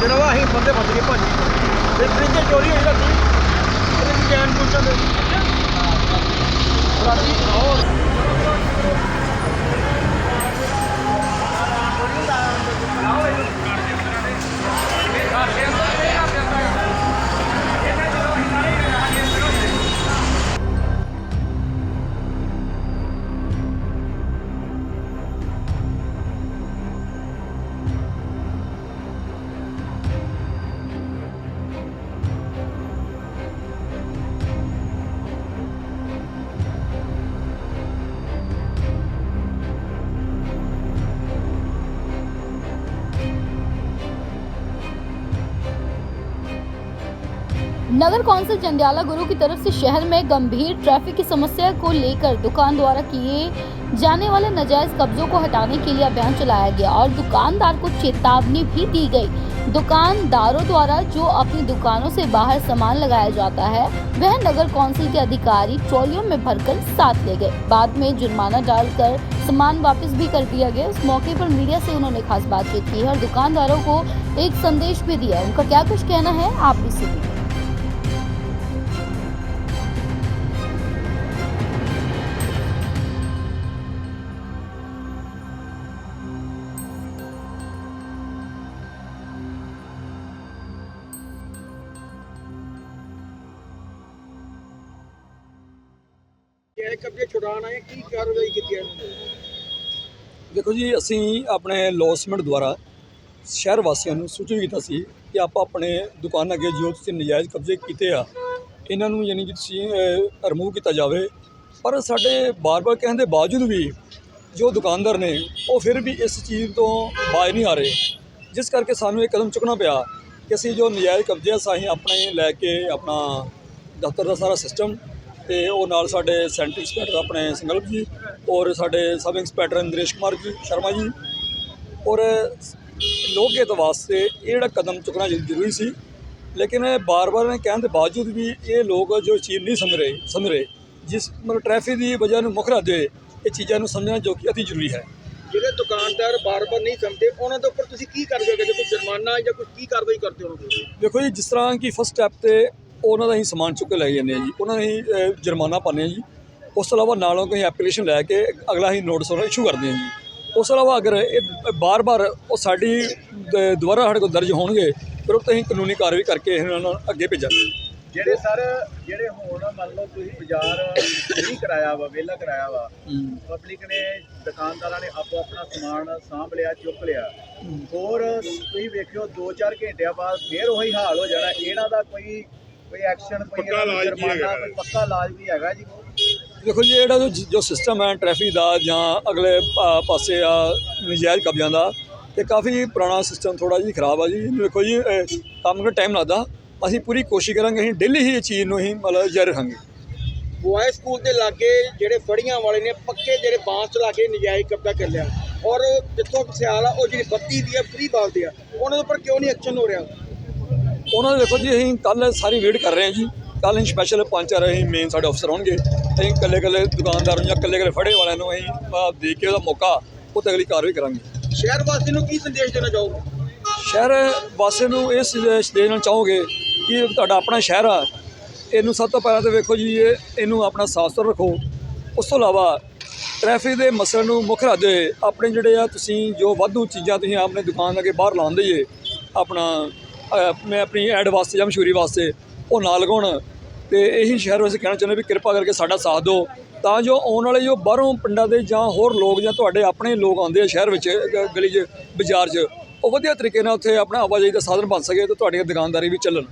ਜਿਹੜਾ ਵਾ ਅਸੀਂ ਬੰਦੇ ਫਸ ਗਏ ਭਾਜੀ ਤੇ ਫ੍ਰਿਜ ਚੋਰੀ ਹੋਈ ਰਾਤੀ ਇਹਦੇ ਵੀ ਕੈਨ ਪੁੱਛਣ ਦੇ ਰਾਤੀ ਹੋਰ नगर कौंसिल जंडियाला गुरु की तरफ़ से शहर में गंभीर ट्रैफ़िक की समस्या को लेकर दुकान द्वारा किए जाने वाले नजायज कब्जों को हटाने के लिए अभियान चलाया गया और दुकानदार को चेतावनी भी दी गई। दुकानदारों द्वारा जो अपनी दुकानों से बाहर सामान लगाया जाता है, वह नगर कौंसिल के अधिकारी ट्रॉलियों में भरकर साथ ले गए। बाद में जुर्माना डालकर सामान वापस भी कर दिया गया। इस मौके पर मीडिया से उन्होंने खास बातचीत की और दुकानदारों को एक संदेश भी दिया उनका क्या कुछ कहना है, आप भी सुनिए। ਕਿ ਕਬਜ਼ੇ ਛੁਡਾਉਣ ਆਏ, ਕੀ ਕਾਰਵਾਈ ਕੀਤੀ ਹੈ? ਦੇਖੋ ਜੀ, ਅਸੀਂ ਆਪਣੇ ਲੋਸਮੈਂਟ ਦੁਆਰਾ ਸ਼ਹਿਰ ਵਾਸੀਆਂ ਨੂੰ ਸੂਚਿਤ ਕੀਤਾ ਸੀ ਕਿ ਆਪਾਂ ਆਪਣੇ ਦੁਕਾਨ ਅੱਗੇ ਜੋ ਤੁਸੀਂ ਨਜਾਇਜ਼ ਕਬਜ਼ੇ ਕੀਤੇ ਆ, ਇਹਨਾਂ ਨੂੰ ਯਾਨੀ ਕਿ ਤੁਸੀਂ ਰਿਮੂਵ ਕੀਤਾ ਜਾਵੇ। ਪਰ ਸਾਡੇ ਬਾਰ-ਬਾਰ ਕਹਿਣ ਦੇ ਬਾਵਜੂਦ ਵੀ ਜੋ ਦੁਕਾਨਦਾਰ ਨੇ, ਉਹ ਫਿਰ ਵੀ ਇਸ ਚੀਜ਼ ਤੋਂ ਬਾਜ਼ ਨਹੀਂ ਆ ਰਹੇ। ਜਿਸ ਕਰਕੇ ਸਾਨੂੰ ਇਹ ਕਦਮ ਚੁੱਕਣਾ ਪਿਆ ਕਿ ਅਸੀਂ ਜੋ ਨਜਾਇਜ਼ ਕਬਜ਼ੇ ਆ ਸਾਹੀਂ ਆਪਣੇ ਲੈ ਕੇ ਆਪਣਾ ਦਫ਼ਤਰ ਦਾ ਸਾਰਾ ਸਿਸਟਮ ਤੇ ਉਹ ਨਾਲ ਸਾਡੇ ਸੈਂਟਰ ਇੰਸਪੈਕਟਰ ਆਪਣੇ ਸੰਗਲਪ ਜੀ ਔਰ ਸਾਡੇ ਸਬ ਇੰਸਪੈਕਟਰ ਇੰਦਰੇਸ਼ ਕੁਮਾਰ ਜੀ ਸ਼ਰਮਾ ਜੀ। ਔਰ ਲੋਕ ਹਿੱਤ ਵਾਸਤੇ ਇਹ ਜਿਹੜਾ ਕਦਮ ਚੁੱਕਣਾ ਜ਼ਰੂਰੀ ਸੀ। ਲੇਕਿਨ ਬਾਰ-ਬਾਰ ਨੇ ਕਹਿਣ ਦੇ ਬਾਵਜੂਦ ਵੀ ਇਹ ਲੋਕ ਜੋ ਚੀਜ਼ ਨਹੀਂ ਸਮਝ ਰਹੇ ਸਮਝ ਰਹੇ। ਜਿਸ ਮਤਲਬ ਟ੍ਰੈਫਿਕ ਦੀ ਵਜ੍ਹਾ ਨੂੰ ਮੁੱਖ ਰੱਖਦੇ ਹੋਏ ਇਹ ਚੀਜ਼ਾਂ ਨੂੰ ਸਮਝਣਾ ਜੋ ਕਿ ਅਤੀ ਜ਼ਰੂਰੀ ਹੈ। ਜਿਹੜੇ ਦੁਕਾਨਦਾਰ ਬਾਰ-ਬਾਰ ਨਹੀਂ ਸਮਝਦੇ ਉਹਨਾਂ ਦੇ ਉੱਪਰ ਤੁਸੀਂ ਕੀ ਕਰਦੇ ਹੋ? ਜੇ ਕੋਈ ਜੁਰਮਾਨਾ ਜਾਂ ਕੋਈ ਕੀ ਕਾਰਵਾਈ ਕਰਦੇ ਹੋ ਦੇਖੋ ਜੀ ਜਿਸ ਤਰ੍ਹਾਂ ਕਿ ਫਸਟ ਸਟੈਪ ਤੇ ਉਹਨਾਂ ਦਾ ਹੀ ਸਮਾਨ ਚੁੱਕ ਕੇ ਲੈ ਜਾਂਦੇ ਆ ਜੀ। ਉਹਨਾਂ ਨੇ ਹੀ ਅ, ਜੁਰਮਾਨਾ ਪਾਉਂਦੇ ਆ ਜੀ। ਉਸ ਤੋਂ ਇਲਾਵਾ ਨਾਲੋਂ ਕੋਈ ਐਪਲੀਕੇਸ਼ਨ ਲੈ ਕੇ ਅਗਲਾ ਹੀ ਨੋਟਿਸ ਉਹਨਾਂ ਇਸ਼ੂ ਕਰਦੇ ਆ ਜੀ। ਉਸ ਤੋਂ ਇਲਾਵਾ ਅਗਰ ਇਹ ਬਾਰ-ਬਾਰ ਉਹ ਸਾਡੀ ਦ- ਦੁਬਾਰਾ ਸਾਡੇ ਕੋਲ ਦਰਜ ਹੋਣਗੇ ਫਿਰ ਉਹ ਤੇ ਅਸੀਂ ਕਾਨੂੰਨੀ ਕਾਰਵਾਈ ਕਰਕੇ ਇਹਨਾਂ ਨੂੰ ਅੱਗੇ ਭੇਜਾਂਗੇ। ਜਿਹੜੇ ਸਰ ਜਿਹੜੇ ਹੁਣ ਮੰਨ ਲਓ ਤੁਸੀਂ ਬਾਜ਼ਾਰ ਨਹੀਂ ਕਰਾਇਆ ਵਾ ਵਿਹਲਾ ਕਰਾਇਆ ਵਾ ਪਬਲਿਕ ਨੇ ਦੁਕਾਨਦਾਰਾਂ ਨੇ ਆਪੋ ਆਪਣਾ ਸਮਾਨ ਸਾਂਭ ਲਿਆ ਚੁੱਕ ਲਿਆ। ਹੋਰ ਤੁਸੀਂ ਵੇਖਿਓ 2-4 ਘੰਟਿਆਂ ਬਾਅਦ ਫੇਰ ਉਹੀ ਹਾਲ ਹੋ ਜਾਣਾ। ਇਹਨਾਂ ਦਾ ਕੋਈ ਕੋਈ ਐਕਸ਼ਨ ਕੋਈ ਪੱਕਾ ਇਹਨਾਂ ਨੂੰ ਇਲਾਜ ਕੀ ਜੁਰਮਾਨਾ ਹੈਗਾ? ਕੋਈ ਪੱਕਾ ਇਲਾਜ ਵੀ ਹੈਗਾ ਜੀ। ਦੇਖੋ ਜੀ ਜਿਹੜਾ ਜੋ- ਜੋ ਸਿਸਟਮ ਹੈ ਟ੍ਰੈਫਿਕ ਦਾ ਜਾਂ ਅਗਲੇ ਪਾਸੇ ਆ ਨਜਾਇਜ਼ ਕਬਜ਼ਿਆਂ ਦਾ ਤੇ ਕਾਫੀ ਪੁਰਾਣਾ ਸਿਸਟਮ ਥੋੜਾ ਜਿਹਾ ਖਰਾਬ ਆ ਜੀ। ਇਹਨੂੰ ਦੇਖੋ ਜੀ ਕੰਮ ਨੂੰ ਟਾਈਮ ਲੱਗਦਾ। ਅਸੀਂ ਪੂਰੀ ਕੋਸ਼ਿਸ਼ ਕਰਾਂਗੇ ਅਸੀਂ ਡੇਲੀ ਹੀ ਇਹ ਚੀਜ਼ ਨੂੰ ਹੀ ਮਤਲਬ ਜਾਰੀ ਰੱਖਾਂਗੇ। ਬੁਆਏ ਸਕੂਲ ਦੇ ਲਾਗੇ ਜਿਹੜੇ ਫੜੀਆਂ ਵਾਲੇ ਨੇ ਪੱਕੇ ਜਿਹੜੇ ਬਾਂਸ ਚਲਾ ਕੇ ਨਜਾਇਜ਼ ਕਬਜ਼ਾ ਕਰ ਲਿਆ। ਔਰ ਜਿੱਥੋਂ ਸਿਆਲ ਆ ਉਹ ਜਿਹੜੀ ਬੱਤੀ ਦੀ ਆ ਫ੍ਰੀ ਬਲਦੇ ਆ ਉਹਨਾਂ ਦੇ ਉੱਪਰ ਕਿਉਂ ਨਹੀਂ ਐਕਸ਼ਨ ਹੋ ਰਿਹਾ? ਉਹਨਾਂ ਦੇ ਦੇਖੋ ਜੀ ਅਸੀਂ ਕੱਲ ਸਾਰੀ ਵੇਟ ਕਰ ਰਹੇ ਹਾਂ ਜੀ। ਕੱਲ ਅਸੀਂ ਸਪੈਸ਼ਲ ਪੰਜ ਚਾਰ ਅਸੀਂ ਮੇਨ ਸਾਡੇ ਅਫਸਰ ਹੋਣਗੇ। ਅਸੀਂ ਇਕੱਲੇ ਇਕੱਲੇ ਦੁਕਾਨਦਾਰ ਨੂੰ ਜਾਂ ਇਕੱਲੇ ਇਕੱਲੇ ਫੜੇ ਵਾਲਿਆਂ ਨੂੰ ਅਸੀਂ ਦੇਖ ਕੇ ਉਹਦਾ ਮੌਕਾ ਉਹ ਤੇ ਅਗਲੀ ਕਾਰਵਾਈ ਕਰਾਂਗੇ। ਸ਼ਹਿਰ ਵਾਸੀ ਨੂੰ ਕੀ ਸੰਦੇਸ਼ ਦੇਣਾ ਚਾਹੋਗੇ? ਸ਼ਹਿਰ ਵਾਸੀਆਂ ਨੂੰ ਇਸ ਸੰਦੇਸ਼ ਦੇਣਾ ਚਾਹੋਗੇ ਕਿ ਤੁਹਾਡਾ ਆਪਣਾ ਸ਼ਹਿਰ ਆ। ਇਹਨੂੰ ਸਭ ਤੋਂ ਪਹਿਲਾਂ ਤਾਂ ਵੇਖੋ ਜੀ ਇਹ ਇਹਨੂੰ ਆਪਣਾ ਸਾਫ਼ ਸੁਥਰਾ ਰੱਖੋ। ਉਸ ਤੋਂ ਇਲਾਵਾ ਟ੍ਰੈਫਿਕ ਦੇ ਮਸਲੇ ਨੂੰ ਮੁੱਖ ਰੱਖਦੇ ਆਪਣੇ ਜਿਹੜੇ ਆ ਤੁਸੀਂ ਜੋ ਵਾਧੂ ਚੀਜ਼ਾਂ ਤੁਸੀਂ ਆਪਣੇ ਦੁਕਾਨ ਅੱਗੇ ਬਾਹਰ ਲਾਉਂਦੇ ਜੇ ਆਪਣਾ ਮੈਂ ਆਪਣੀ ਐਡ ਵਾਸਤੇ ਜਾਂ ਮਸ਼ਹੂਰੀ ਵਾਸਤੇ ਉਹ ਨਾ ਲਗਾਉਣ। ਤੇ ਇਹੀ ਸ਼ਹਿਰ ਵਾਸਤੇ ਕਹਿਣਾ ਚਾਹੁੰਦੇ ਵੀ ਕਿਰਪਾ ਕਰਕੇ ਸਾਡਾ ਸਾਥ ਦਿਓ। ਤਾਂ ਜੋ ਆਉਣ ਵਾਲੇ ਜੋ ਬਾਹਰੋਂ ਪਿੰਡਾਂ ਦੇ ਜਾਂ ਹੋਰ ਲੋਕ ਜਾਂ ਤੁਹਾਡੇ ਆਪਣੇ ਲੋਕ ਆਉਂਦੇ ਆ ਸ਼ਹਿਰ ਵਿੱਚ ਗਲੀ 'ਚ, ਬਾਜ਼ਾਰ 'ਚ, ਉਹ ਵਧੀਆ ਤਰੀਕੇ ਨਾਲ ਉੱਥੇ ਆਪਣਾ ਆਵਾਜਾਈ ਦਾ ਸਾਧਨ ਬਣ ਸਕੇ ਤੇ ਤੁਹਾਡੀਆਂ ਦੁਕਾਨਦਾਰੀ ਵੀ ਚੱਲਣ।